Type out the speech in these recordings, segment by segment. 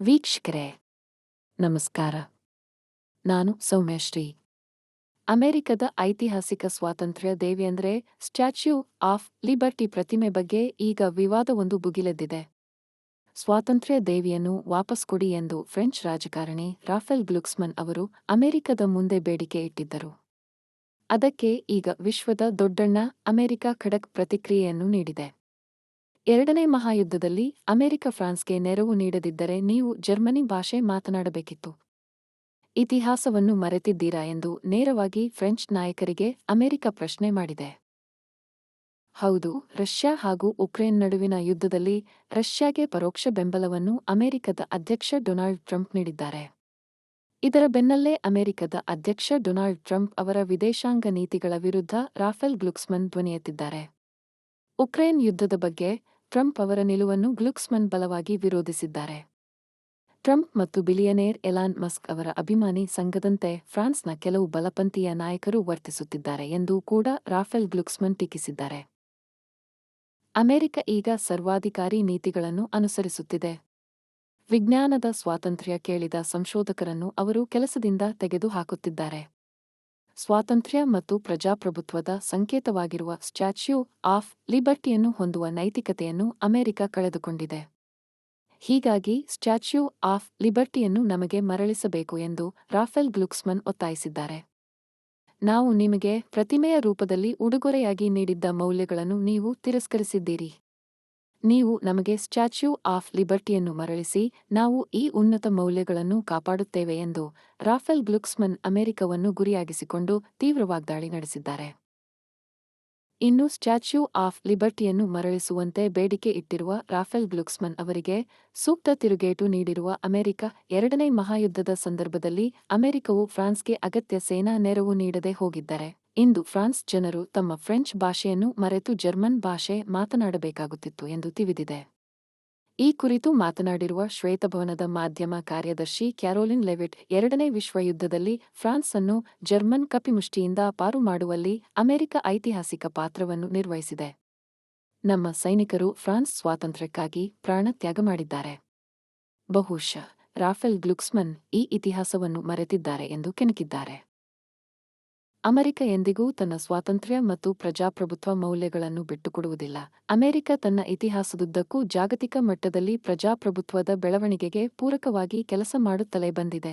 ವೀಕ್ಷಕರೇ, ನಮಸ್ಕಾರ. ನಾನು ಸೌಮ್ಯಶ್ರೀ. ಅಮೆರಿಕದ ಐತಿಹಾಸಿಕ ಸ್ವಾತಂತ್ರ್ಯ ದೇವಿಯಂದ್ರೆ ಸ್ಟ್ಯಾಚ್ಯೂ ಆಫ್ ಲಿಬರ್ಟಿ ಪ್ರತಿಮೆ ಬಗ್ಗೆ ಈಗ ವಿವಾದವೊಂದು ಭುಗಿಲೆದ್ದಿದೆ. ಸ್ವಾತಂತ್ರ್ಯ ದೇವಿಯನ್ನು ವಾಪಸ್ ಕೊಡಿ ಎಂದು ಫ್ರೆಂಚ್ ರಾಜಕಾರಣಿ ರಾಫೆಲ್ ಗ್ಲುಕ್ಸ್ಮನ್ ಅವರು ಅಮೆರಿಕದ ಮುಂದೆ ಬೇಡಿಕೆ ಇಟ್ಟಿದ್ದರು. ಅದಕ್ಕೆ ಈಗ ವಿಶ್ವದ ದೊಡ್ಡಣ್ಣ ಅಮೆರಿಕ ಖಡಕ್ ಪ್ರತಿಕ್ರಿಯೆಯನ್ನು ನೀಡಿದೆ. ಎರಡನೇ ಮಹಾಯುದ್ಧದಲ್ಲಿ ಅಮೆರಿಕ ಫ್ರಾನ್ಸ್ಗೆ ನೆರವು ನೀಡದಿದ್ದರೆ ನೀವು ಜರ್ಮನಿ ಭಾಷೆ ಮಾತನಾಡಬೇಕಿತ್ತು. ಇತಿಹಾಸವನ್ನು ಮರೆತಿದ್ದೀರಾ ಎಂದು ನೇರವಾಗಿ ಫ್ರೆಂಚ್ ನಾಯಕರಿಗೆ ಅಮೆರಿಕ ಪ್ರಶ್ನೆ ಮಾಡಿದೆ. ಹೌದು, ರಷ್ಯಾ ಹಾಗೂ ಉಕ್ರೇನ್ ನಡುವಿನ ಯುದ್ಧದಲ್ಲಿ ರಷ್ಯಾಗೆ ಪರೋಕ್ಷ ಬೆಂಬಲವನ್ನು ಅಮೆರಿಕದ ಅಧ್ಯಕ್ಷ ಡೊನಾಲ್ಡ್ ಟ್ರಂಪ್ ನೀಡಿದ್ದಾರೆ. ಇದರ ಬೆನ್ನಲ್ಲೇ ಅಮೆರಿಕದ ಅಧ್ಯಕ್ಷ ಡೊನಾಲ್ಡ್ ಟ್ರಂಪ್ ಅವರ ವಿದೇಶಾಂಗ ನೀತಿಗಳ ವಿರುದ್ಧ ರಾಫೆಲ್ ಗ್ಲುಕ್ಸ್ಮನ್ ಧ್ವನಿಯೆತ್ತಿದ್ದಾರೆ. ಉಕ್ರೇನ್ ಯುದ್ಧದ ಬಗ್ಗೆ ಟ್ರಂಪ್ ಅವರ ನಿಲುವನ್ನು ಗ್ಲುಕ್ಸ್ಮನ್ ಬಲವಾಗಿ ವಿರೋಧಿಸಿದ್ದಾರೆ. ಟ್ರಂಪ್ ಮತ್ತು ಬಿಲಿಯನೇರ್ ಎಲಾನ್ ಮಸ್ಕ್ ಅವರ ಅಭಿಮಾನಿ ಸಂಘದಂತೆ ಫ್ರಾನ್ಸ್ನ ಕೆಲವು ಬಲಪಂಥೀಯ ನಾಯಕರು ವರ್ತಿಸುತ್ತಿದ್ದಾರೆ ಎಂದು ಕೂಡ ರಾಫೆಲ್ ಗ್ಲುಕ್ಸ್ಮನ್ ಟೀಕಿಸಿದ್ದಾರೆ. ಅಮೆರಿಕ ಈಗ ಸರ್ವಾಧಿಕಾರಿ ನೀತಿಗಳನ್ನು ಅನುಸರಿಸುತ್ತಿದೆ. ವಿಜ್ಞಾನದ ಸ್ವಾತಂತ್ರ್ಯ ಕೇಳಿದ ಸಂಶೋಧಕರನ್ನು ಅವರು ಕೆಲಸದಿಂದ ತೆಗೆದು ಹಾಕುತ್ತಿದ್ದಾರೆ ಸ್ವಾತಂತ್ರ್ಯ ಮತ್ತು ಪ್ರಜಾಪ್ರಭುತ್ವದ ಸಂಕೇತವಾಗಿರುವ ಸ್ಟ್ಯಾಚ್ಯೂ ಆಫ್ ಲಿಬರ್ಟಿಯನ್ನು ಹೊಂದುವ ನೈತಿಕತೆಯನ್ನು ಅಮೆರಿಕ ಕಳೆದುಕೊಂಡಿದೆ. ಹೀಗಾಗಿ ಸ್ಟ್ಯಾಚ್ಯೂ ಆಫ್ ಲಿಬರ್ಟಿಯನ್ನು ನಮಗೆ ಮರಳಿಸಬೇಕು ಎಂದು ರಾಫೆಲ್ ಗ್ಲುಕ್ಸ್ಮನ್ ಒತ್ತಾಯಿಸಿದ್ದಾರೆ. ನಾವು ನಿಮಗೆ ಪ್ರತಿಮೆಯ ರೂಪದಲ್ಲಿ ಉಡುಗೊರೆಯಾಗಿ ನೀಡಿದ್ದ ಮೌಲ್ಯಗಳನ್ನು ನೀವು ತಿರಸ್ಕರಿಸಿದ್ದೀರಿ. ನೀವು ನಮಗೆ ಸ್ಟ್ಯಾಚ್ಯೂ ಆಫ್ ಲಿಬರ್ಟಿಯನ್ನು ಮರಳಿಸಿ, ನಾವು ಈ ಉನ್ನತ ಮೌಲ್ಯಗಳನ್ನು ಕಾಪಾಡುತ್ತೇವೆ ಎಂದು ರಾಫೆಲ್ ಗ್ಲುಕ್ಸ್ಮನ್ ಅಮೆರಿಕವನ್ನು ಗುರಿಯಾಗಿಸಿಕೊಂಡು ತೀವ್ರ ವಾಗ್ದಾಳಿ ನಡೆಸಿದ್ದಾರೆ. ಇನ್ನು ಸ್ಟ್ಯಾಚ್ಯೂ ಆಫ್ ಲಿಬರ್ಟಿಯನ್ನು ಮರಳಿಸುವಂತೆ ಬೇಡಿಕೆ ಇಟ್ಟಿರುವ ರಾಫೆಲ್ ಗ್ಲುಕ್ಸ್ಮನ್ ಅವರಿಗೆ ಸೂಕ್ತ ತಿರುಗೇಟು ನೀಡಿರುವ ಅಮೆರಿಕ ಎರಡನೇ ಮಹಾಯುದ್ಧದ ಸಂದರ್ಭದಲ್ಲಿ ಅಮೆರಿಕವು ಫ್ರಾನ್ಸ್ಗೆ ಅಗತ್ಯ ಸೇನಾ ನೆರವು ನೀಡದೆ ಹೋಗಿದ್ದರೆ. ಇಂದು ಫ್ರಾನ್ಸ್ ಜನರು ತಮ್ಮ ಫ್ರೆಂಚ್ ಭಾಷೆಯನ್ನು ಮರೆತು ಜರ್ಮನ್ ಭಾಷೆ ಮಾತನಾಡಬೇಕಾಗುತ್ತಿತ್ತು ಎಂದು ತಿಳಿದಿದೆ. ಈ ಕುರಿತು ಮಾತನಾಡಿರುವ ಶ್ವೇತಭವನದ ಮಾಧ್ಯಮ ಕಾರ್ಯದರ್ಶಿ ಕ್ಯಾರೋಲಿನ್ ಲೆವಿಟ್ ಎರಡನೇ ವಿಶ್ವ ಯುದ್ಧದಲ್ಲಿ ಫ್ರಾನ್ಸ್ ಅನ್ನು ಜರ್ಮನ್ ಕಪಿಮುಷ್ಟಿಯಿಂದ ಪಾರು ಮಾಡುವಲ್ಲಿ ಅಮೆರಿಕ ಐತಿಹಾಸಿಕ ಪಾತ್ರವನ್ನು ನಿರ್ವಹಿಸಿದೆ. ನಮ್ಮ ಸೈನಿಕರು ಫ್ರಾನ್ಸ್ ಸ್ವಾತಂತ್ರ್ಯಕ್ಕಾಗಿ ಪ್ರಾಣ ತ್ಯಾಗ ಮಾಡಿದ್ದಾರೆ. ಬಹುಶಃ ರಾಫೆಲ್ ಗ್ಲುಕ್ಸ್ಮನ್ ಈ ಇತಿಹಾಸವನ್ನು ಮರೆತಿದ್ದಾರೆ ಎಂದು ಕೆಣಕಿದ್ದಾರೆ. ಅಮೆರಿಕ ಎಂದಿಗೂ ತನ್ನ ಸ್ವಾತಂತ್ರ್ಯ ಮತ್ತು ಪ್ರಜಾಪ್ರಭುತ್ವ ಮೌಲ್ಯಗಳನ್ನು ಬಿಟ್ಟುಕೊಡುವುದಿಲ್ಲ. ಅಮೆರಿಕ ತನ್ನ ಇತಿಹಾಸದುದ್ದಕ್ಕೂ ಜಾಗತಿಕ ಮಟ್ಟದಲ್ಲಿ ಪ್ರಜಾಪ್ರಭುತ್ವದ ಬೆಳವಣಿಗೆಗೆ ಪೂರಕವಾಗಿ ಕೆಲಸ ಮಾಡುತ್ತಲೇ ಬಂದಿದೆ.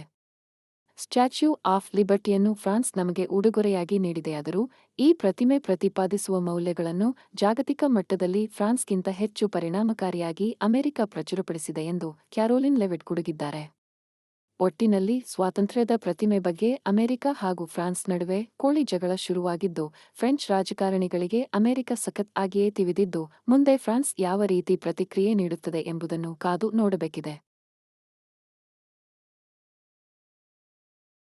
ಸ್ಟ್ಯಾಚ್ಯೂ ಆಫ್ ಲಿಬರ್ಟಿಯನ್ನು ಫ್ರಾನ್ಸ್ ನಮಗೆ ಉಡುಗೊರೆಯಾಗಿ ನೀಡಿದೆಯಾದರೂ, ಈ ಪ್ರತಿಮೆ ಪ್ರತಿಪಾದಿಸುವ ಮೌಲ್ಯಗಳನ್ನು ಜಾಗತಿಕ ಮಟ್ಟದಲ್ಲಿ ಫ್ರಾನ್ಸ್ಗಿಂತ ಹೆಚ್ಚು ಪರಿಣಾಮಕಾರಿಯಾಗಿ ಅಮೆರಿಕ ಪ್ರಚುರಪಡಿಸಿದೆ ಎಂದು ಕ್ಯಾರೋಲಿನ್ ಲೆವೆಟ್ ಕುಡುಗಿದ್ದಾರೆ ಒಟ್ಟಿನಲ್ಲಿ ಸ್ವಾತಂತ್ರ್ಯದ ಪ್ರತಿಮೆ ಬಗ್ಗೆ ಅಮೆರಿಕ ಹಾಗೂ ಫ್ರಾನ್ಸ್ ನಡುವೆ ಕೋಳಿ ಜಗಳ ಶುರುವಾಗಿದ್ದು, ಫ್ರೆಂಚ್ ರಾಜಕಾರಣಿಗಳಿಗೆ ಅಮೆರಿಕ ಸಖತ್ ಆಗಿಯೇ ತಿವಿದಿದ್ದು, ಮುಂದೆ ಫ್ರಾನ್ಸ್ ಯಾವ ರೀತಿ ಪ್ರತಿಕ್ರಿಯೆ ನೀಡುತ್ತದೆ ಎಂಬುದನ್ನು ಕಾದು ನೋಡಬೇಕಿದೆ.